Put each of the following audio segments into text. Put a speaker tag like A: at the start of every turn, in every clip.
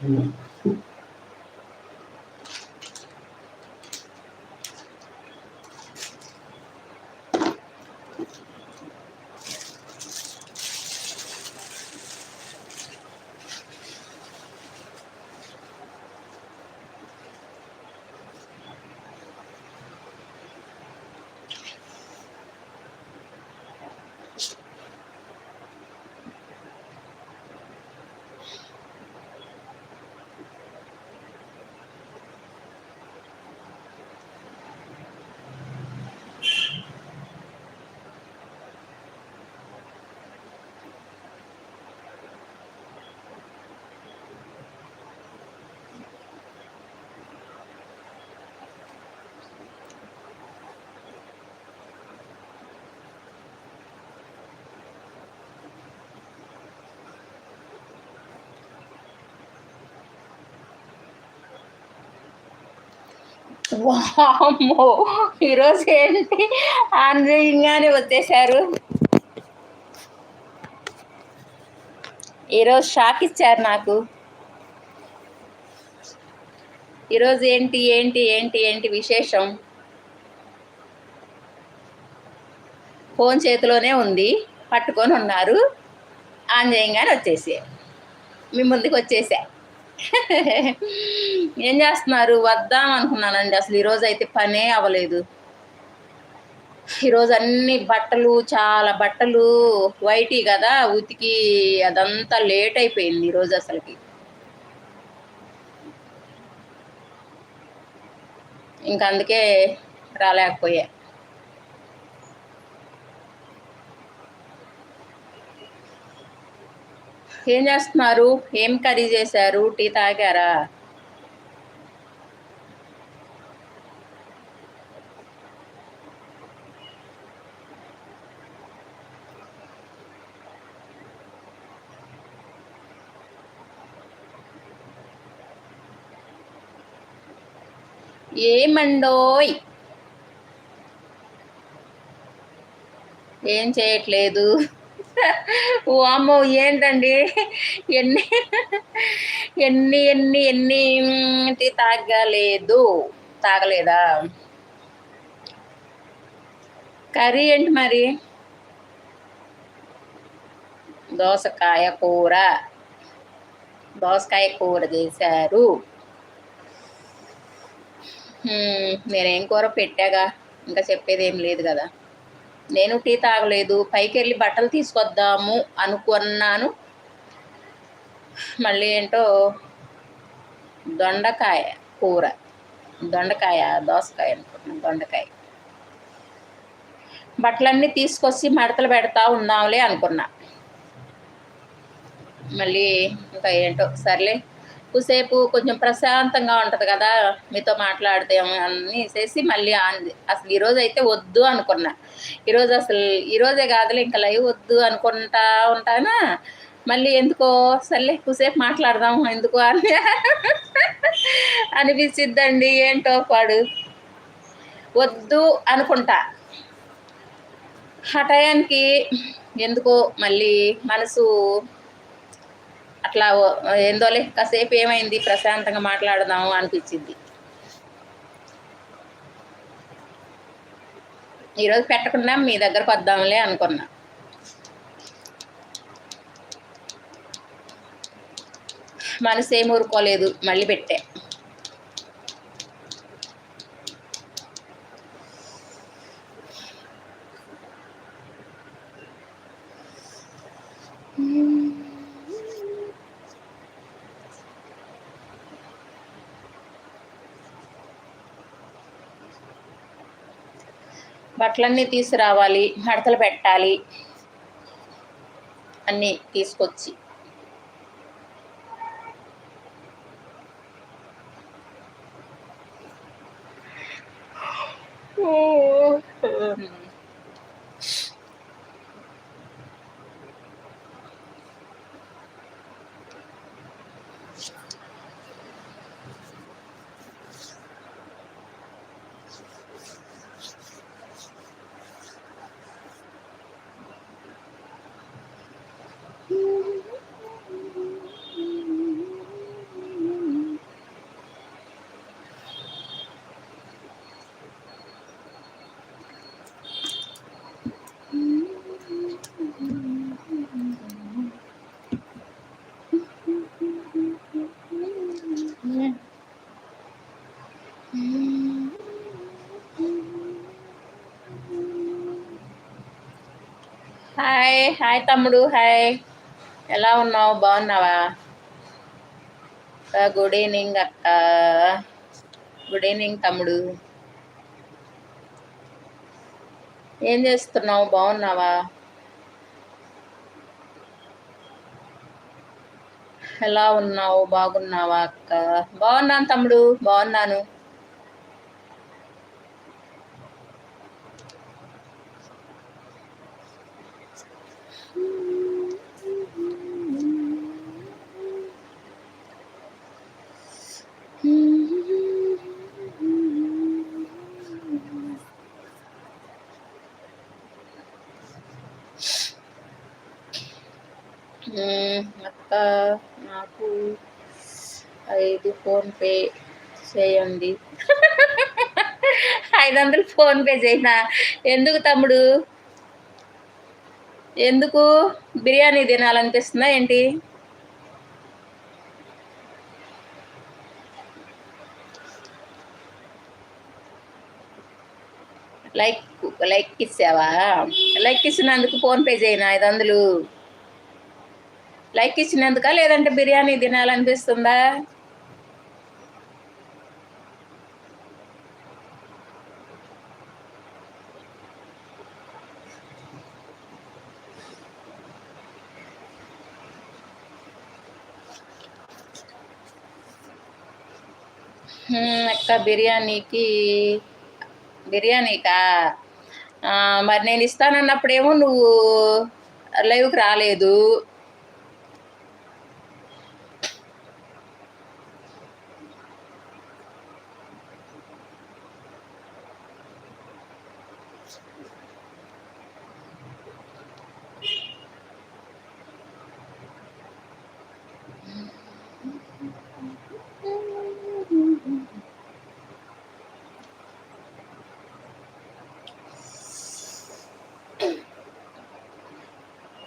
A: 嗯。వామ్మో. ఈరోజు ఏంటి? ఆంధ్రయంగానే వచ్చేసారు ఈరోజు షాక్ ఇచ్చారు నాకు. ఈరోజు ఏంటి ఏంటి ఏంటి ఏంటి విశేషం? ఫోన్ చేతిలోనే ఉంది. పట్టుకొని ఉన్నారు. ఆన్ వచ్చేసి. మీ ముందుకు వచ్చేసా. ఏం చేస్తున్నారు? వద్దాం అనుకున్నానండి. అసలు ఈరోజు అయితే పనే అవ్వలేదు. ఈరోజు అన్ని బట్టలు చాలా బట్టలు వైటీ కదా ఉతికి అదంతా లేట్ అయిపోయింది ఈరోజు అసలుకి. ఇంకా అందుకే రాలేకపోయా. ఏం చేస్తున్నారు? ఏం కర్రీ చేశారు? టీ తాగారా? ఏమండోయ్? ఏం చేయట్లేదు. ఓ అమ్మో ఏంటండి? ఎన్ని ఎన్ని ఎన్ని ఎన్ని తాగలేదు. తాగలేదా? కర్రీ ఏంటి మరి? దోసకాయ కూర. దోసకాయ కూర చేశారు. నేనేం కూర పెట్టాగా? ఇంకా చెప్పేది ఏం లేదు కదా. నేను టీ తాగలేదు పైకి వెళ్ళి బట్టలు తీసుకొద్దాము అనుకున్నాను. మళ్ళీ ఏంటో దొండకాయ కూర దొండకాయ దోసకాయ అనుకుంటున్నాను దొండకాయ. బట్టలన్నీ తీసుకొచ్చి మడతలు పెడతా ఉందాంలే అనుకున్నా. మళ్ళీ ఇంకా ఏంటో సర్లే. ఎక్కువసేపు కొంచెం ప్రశాంతంగా ఉంటుంది కదా మీతో మాట్లాడితే అని చేసి మళ్ళీ అసలు ఈరోజు అయితే వద్దు అనుకున్నా. ఈరోజు అసలు ఈరోజే కాదులే ఇంకా లైవ్ వద్దు అనుకుంటా ఉంటానా? మళ్ళీ ఎందుకో సర్లే ఎక్కువసేపు మాట్లాడదాం ఎందుకు అని అనిపించిద్దండి ఏంటో పాడు. వద్దు అనుకుంటా. ఆ టయానికి ఎందుకో మళ్ళీ మనసు అట్లా ఏందోలే కాసేపు ఏమైంది? ప్రశాంతంగా మాట్లాడదాము అనిపించింది. ఈరోజు పెట్టకుండా మీ దగ్గరకు వద్దాంలే అనుకున్నా. మనసు ఏం ఊరుకోలేదు మళ్ళీ పెట్టే. బట్టలన్నీ తీసుకురావాలి మడతలు పెట్టాలి అన్నీ తీసుకొచ్చి. హాయ్ హాయ్ తమ్ముడు హాయ్ ఎలా ఉన్నావు? బాగున్నావా? గుడ్ ఈవినింగ్ అక్క. గుడ్ ఈవినింగ్ తమ్ముడు. ఏం చేస్తున్నావు? బాగున్నావా? ఎలా ఉన్నావు? బాగున్నావా అక్క? బాగున్నాను తమ్ముడు బాగున్నాను. అక్క నాకు ఐదు ఫోన్పే చేయండి. ఐదు వందలు ఫోన్పే చేయనా? ఎందుకు తమ్ముడు? ఎందుకు? బిర్యానీ తినాలనిపిస్తుందా ఏంటి? లైక్ లైక్ ఇచ్చావా? లైక్ ఇచ్చినందుకు ఫోన్పే చేయనా ఐదు వందలు లైక్ ఇచ్చినందుక? లేదంటే బిర్యానీ తినాలనిపిస్తుందా? అక్క బిర్యానీకి బిర్యానీకా? మరి నేను ఇస్తానన్నప్పుడేమో నువ్వు లైవ్కి రాలేదు.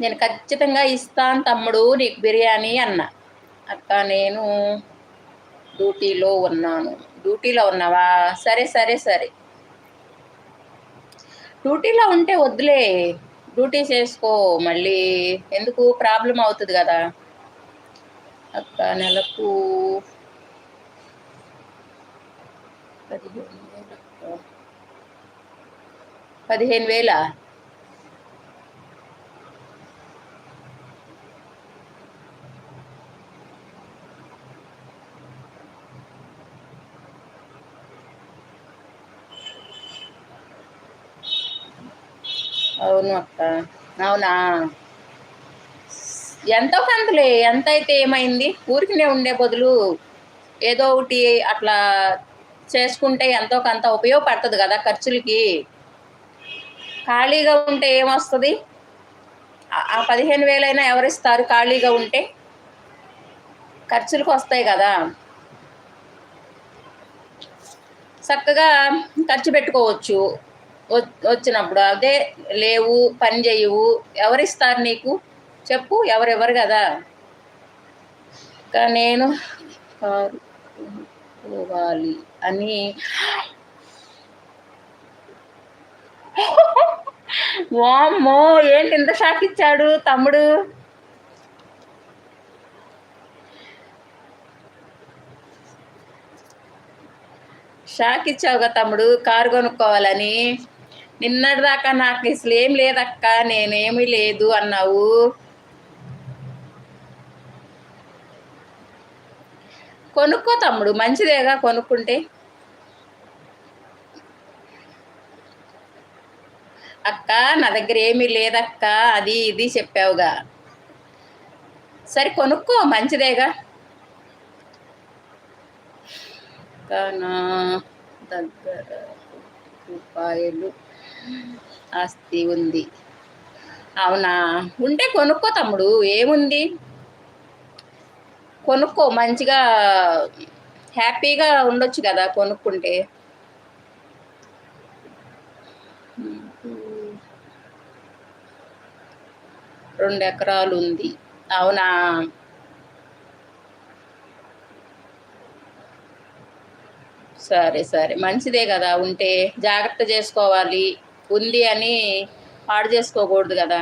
A: నేను ఖచ్చితంగా ఇస్తాను తమ్ముడు నీకు బిర్యానీ అన్న. అక్క నేను డ్యూటీలో ఉన్నాను. డ్యూటీలో ఉన్నావా? సరే సరే సరే. డ్యూటీలో ఉంటే వద్దులే. డ్యూటీ చేసుకో మళ్ళీ ఎందుకు? ప్రాబ్లం అవుతుంది కదా. అక్క నెలకు పదిహేను వేల పదిహేను వేలా? అవును అక్క. అవునా? ఎంతో కంతలే ఎంత అయితే ఏమైంది? ఊరికినే ఉండే బదులు ఏదో ఒకటి అట్లా చేసుకుంటే ఎంతో కొంత ఉపయోగపడుతుంది కదా ఖర్చులకి. ఖాళీగా ఉంటే ఏమొస్తుంది? ఆ పదిహేను వేలైనా ఎవరిస్తారు ఖాళీగా ఉంటే? ఖర్చులకు వస్తాయి కదా. చక్కగా ఖర్చు పెట్టుకోవచ్చు. వచ్చినప్పుడు. అదే లేవు పని చేయవు. ఎవరిస్తారు నీకు? చెప్పు ఎవరెవరు కదా? నేను పోవాలి అని. వామ్మో ఏంటి ఇంత షాక్ ఇచ్చాడు తమ్ముడు? షాక్ ఇచ్చావుగా తమ్ముడు కారు కొనుక్కోవాలని. నిన్నటి దాకా నాకు అసలు ఏం లేదక్క నేనేమీ లేదు అన్నావు. కొనుక్కో తమ్ముడు మంచిదేగా కొనుక్కుంటే. అక్క నా దగ్గర ఏమీ లేదక్క అది ఇది చెప్పావుగా. సరే కొనుక్కో మంచిదేగా. నా దగ్గర రూపాయలు ఆస్తి ఉంది. అవునా? ఉంటే కొనుక్కో తమ్ముడు. ఏముంది? కొనుక్కో. మంచిగా హ్యాపీగా ఉండొచ్చు కదా కొనుక్కుంటే. రెండు ఎకరాలు ఉంది. అవునా? సరే సరే. మంచిదే కదా ఉంటే. జాగ్రత్త చేసుకోవాలి. ఉంది అని పాడు చేసుకోకూడదు కదా.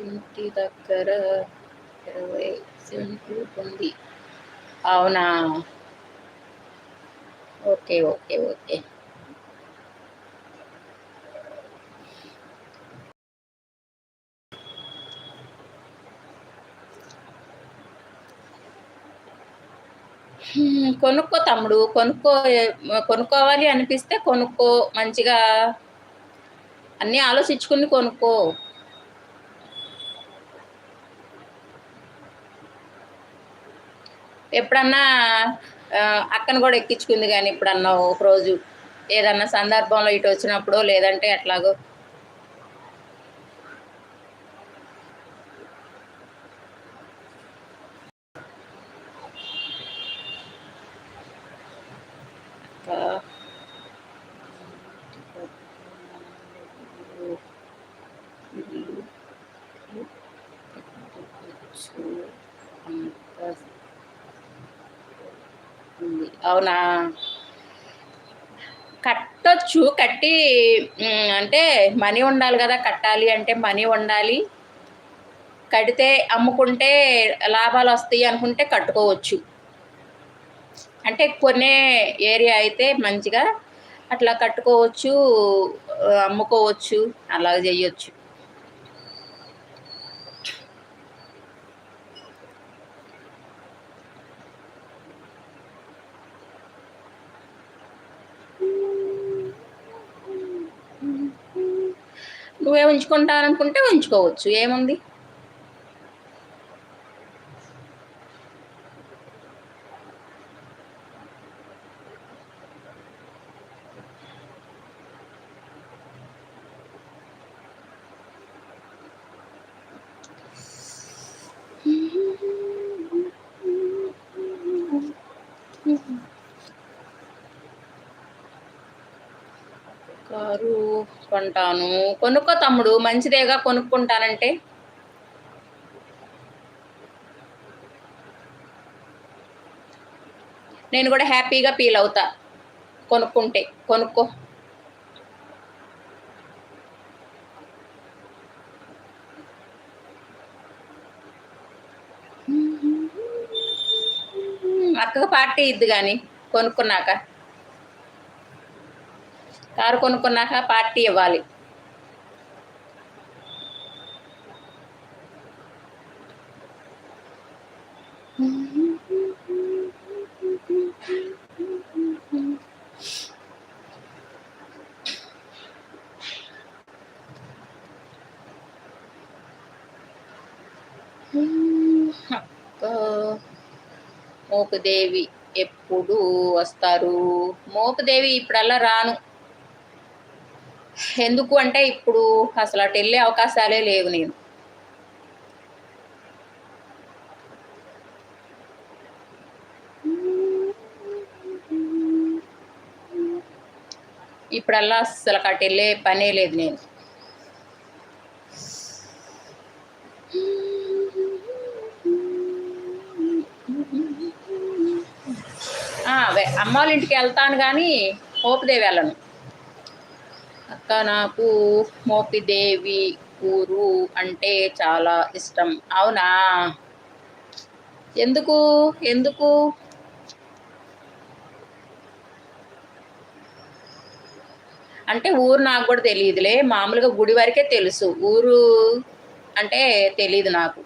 A: ఇంటి దగ్గర ఇరవై సెంట్లు అవునా? Okay okay okay. కొనుక్కో తమ్ముడు. కొనుక్కో కొనుక్కోవాలి అనిపిస్తే కొనుక్కో. మంచిగా అన్నీ ఆలోచించుకుని కొనుక్కో. ఎప్పుడన్నా అక్కను కూడా ఎక్కించుకుంది కానీ ఇప్పుడన్నా ఒక రోజు. ఏదన్నా సందర్భంలో ఇటు వచ్చినప్పుడు లేదంటే ఎట్లాగో అవునా? కట్టొచ్చు కట్టి అంటే మనీ ఉండాలి కదా కట్టాలి అంటే మనీ ఉండాలి. కడితే అమ్ముకుంటే లాభాలు వస్తాయి అనుకుంటే కట్టుకోవచ్చు. అంటే కొనే ఏరియా అయితే మంచిగా అట్లా కట్టుకోవచ్చు అమ్ముకోవచ్చు అలాగ చేయొచ్చు. నువ్వే ఉంచుకుంటాననుకుంటే ఉంచుకోవచ్చు. ఏముంది? కారు కొంటాను. కొనుక్కో తమ్ముడు మంచిదేగా కొనుక్కుంటానంటే. నేను కూడా హ్యాపీగా ఫీల్ అవుతా కొనుక్కుంటే. కొనుక్కో. అక్కకు పార్టీ ఇద్దు కానీ కొనుక్కున్నాక. కారు కొనుక్కున్నాక పార్టీ ఇవ్వాలి. మోపుదేవి ఎప్పుడు వస్తారు? మోపుదేవి ఇప్పుడల్లా రాను. ఎందుకు అంటే ఇప్పుడు అసలు అటు వెళ్ళే అవకాశాలే లేవు నేను. ఇప్పుడల్లా అసలు అటు వెళ్ళే పనే లేదు నేను. అమ్మ వాళ్ళ ఇంటికి వెళ్తాను కానీ హోప్దే వెళ్ళను. అక్క నాకు మోపిదేవి ఊరు అంటే చాలా ఇష్టం. అవునా? ఎందుకు? ఎందుకు? అంటే ఊరు నాకు కూడా తెలియదులే. మామూలుగా గుడి వరకే తెలుసు. ఊరు అంటే తెలియదు నాకు.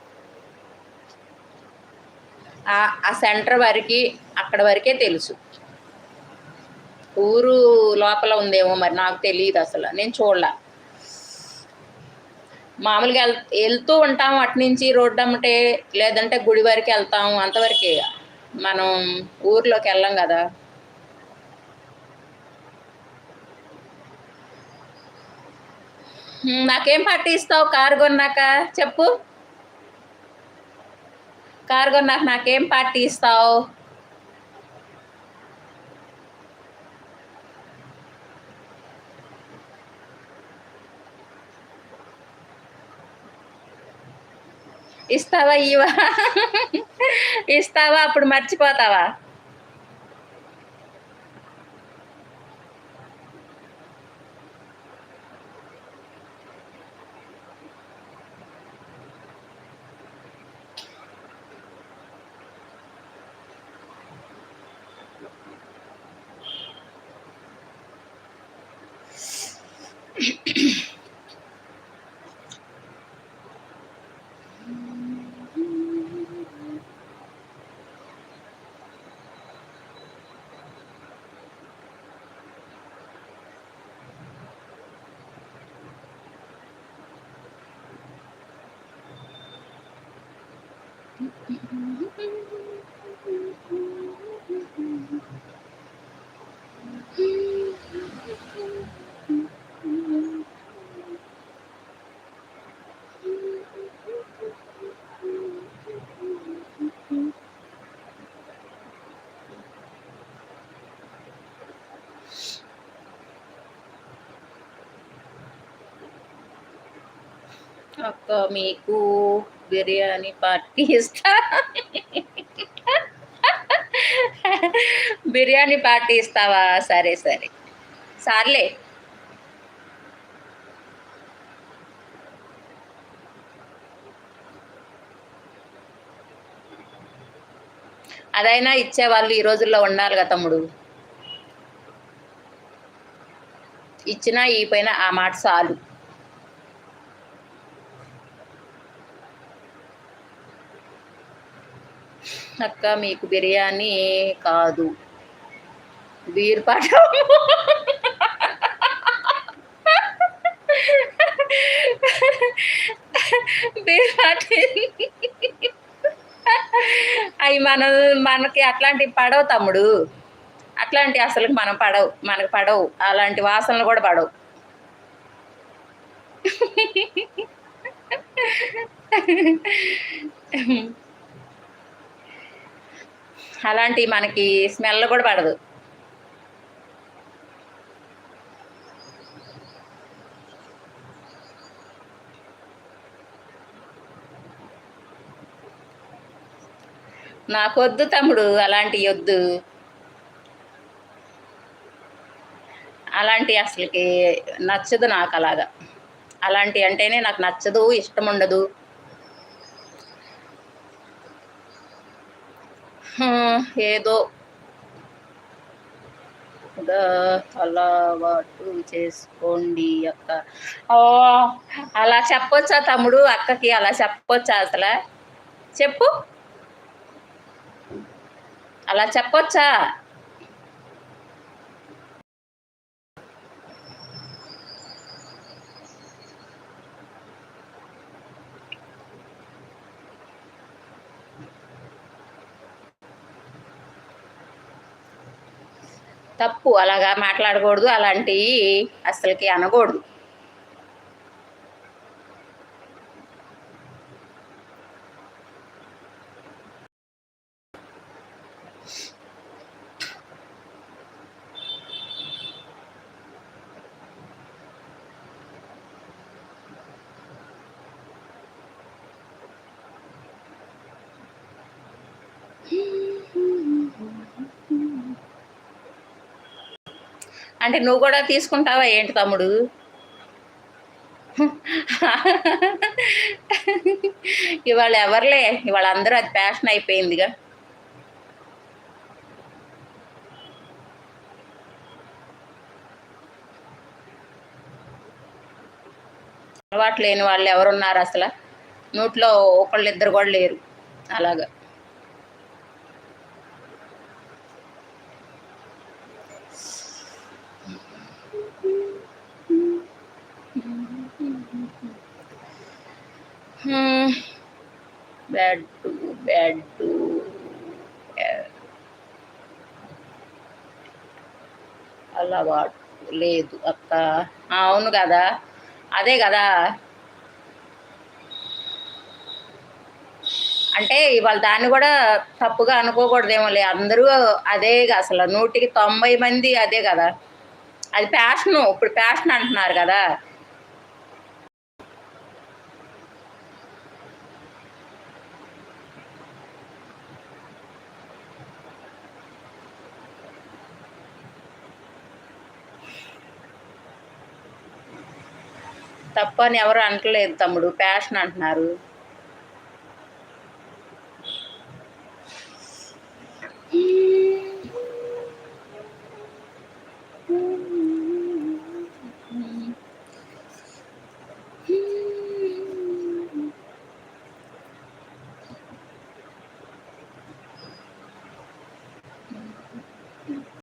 A: ఆ సెంటర్ వరకు అక్కడ వరకే తెలుసు. ఊరు లోపల ఉందేమో మరి నాకు తెలియదు అసలు. నేను చూడలే. మామూలుగా వెళ్తూ ఉంటాము అటు నుంచి రోడ్డు అమ్మటే లేదంటే గుడి వరకు వెళ్తాము అంతవరకే. మనం ఊర్లోకి వెళ్ళాం కదా. నాకేం పార్టీ ఇస్తావు కారు కొన్నాక? చెప్పు. కారు కొన్నాక నాకేం పార్టీ ఇస్తావు ఇస్తావా ఇవా ఇస్తావా అప్పుడు మర్చిపోతావా? అక్క మీకు బిర్యానీ పార్టీ ఇస్తా. బిర్యానీ పార్టీ ఇస్తావా? సరే సరే. సార్లే. అదైనా ఇచ్చేవాళ్ళు ఈ రోజుల్లో ఉండాలి తమ్ముడు. ఇచ్చినా ఈ పైన ఆ మాట చాలు అక్క మీకు బిర్యానీ కాదు. బీర్ పాట అవి మన మనకి అట్లాంటివి పడవు తమ్ముడు. అట్లాంటి అసలు మనం పడవు మనకు పడవు. అలాంటి వాసనలు కూడా పడవు. అలాంటి మనకి స్మెల్ కూడా పడదు. నాకొద్దు తమ్ముడు అలాంటి వద్దు. అలాంటి అసలుకి నచ్చదు నాకు అలాగా. అలాంటి అంటేనే నాకు నచ్చదు ఇష్టం ఉండదు ఏదో అలవాటు చేసుకోండి అక్క అలా చెప్పొచ్చా తమ్ముడు అక్కకి అలా చెప్పొచ్చా అసలు చెప్పు అలా చెప్పొచ్చా తప్పు అలాగా మాట్లాడకూడదు అలాంటివి అసలుకి అనకూడదు. అంటే నువ్వు కూడా తీసుకుంటావా ఏంటి తమ్ముడు? ఇవాళ ఎవరులే? ఇవాళ అందరూ అది ప్యాషన్ అయిపోయిందిగా. అలవాటు లేని వాళ్ళు ఎవరున్నారు అసలు? నోట్లో ఒకళ్ళు ఇద్దరు కూడా లేరు. అలాగా. బ్యాడ్ బెడ్ అలవాటు లేదు అక్క. అవును కదా? అదే కదా? అంటే ఇవాళ దాన్ని కూడా తప్పుగా అనుకోకూడదేమో లే అందరూ అదే అసలు నూటికి తొంభై మంది అదే కదా? అది ప్యాషను ఇప్పుడు ప్యాషన్ అంటున్నారు కదా? అని ఎవరు అనట్లేదు తమ్ముడు. ప్యాషన్ అంటున్నారు.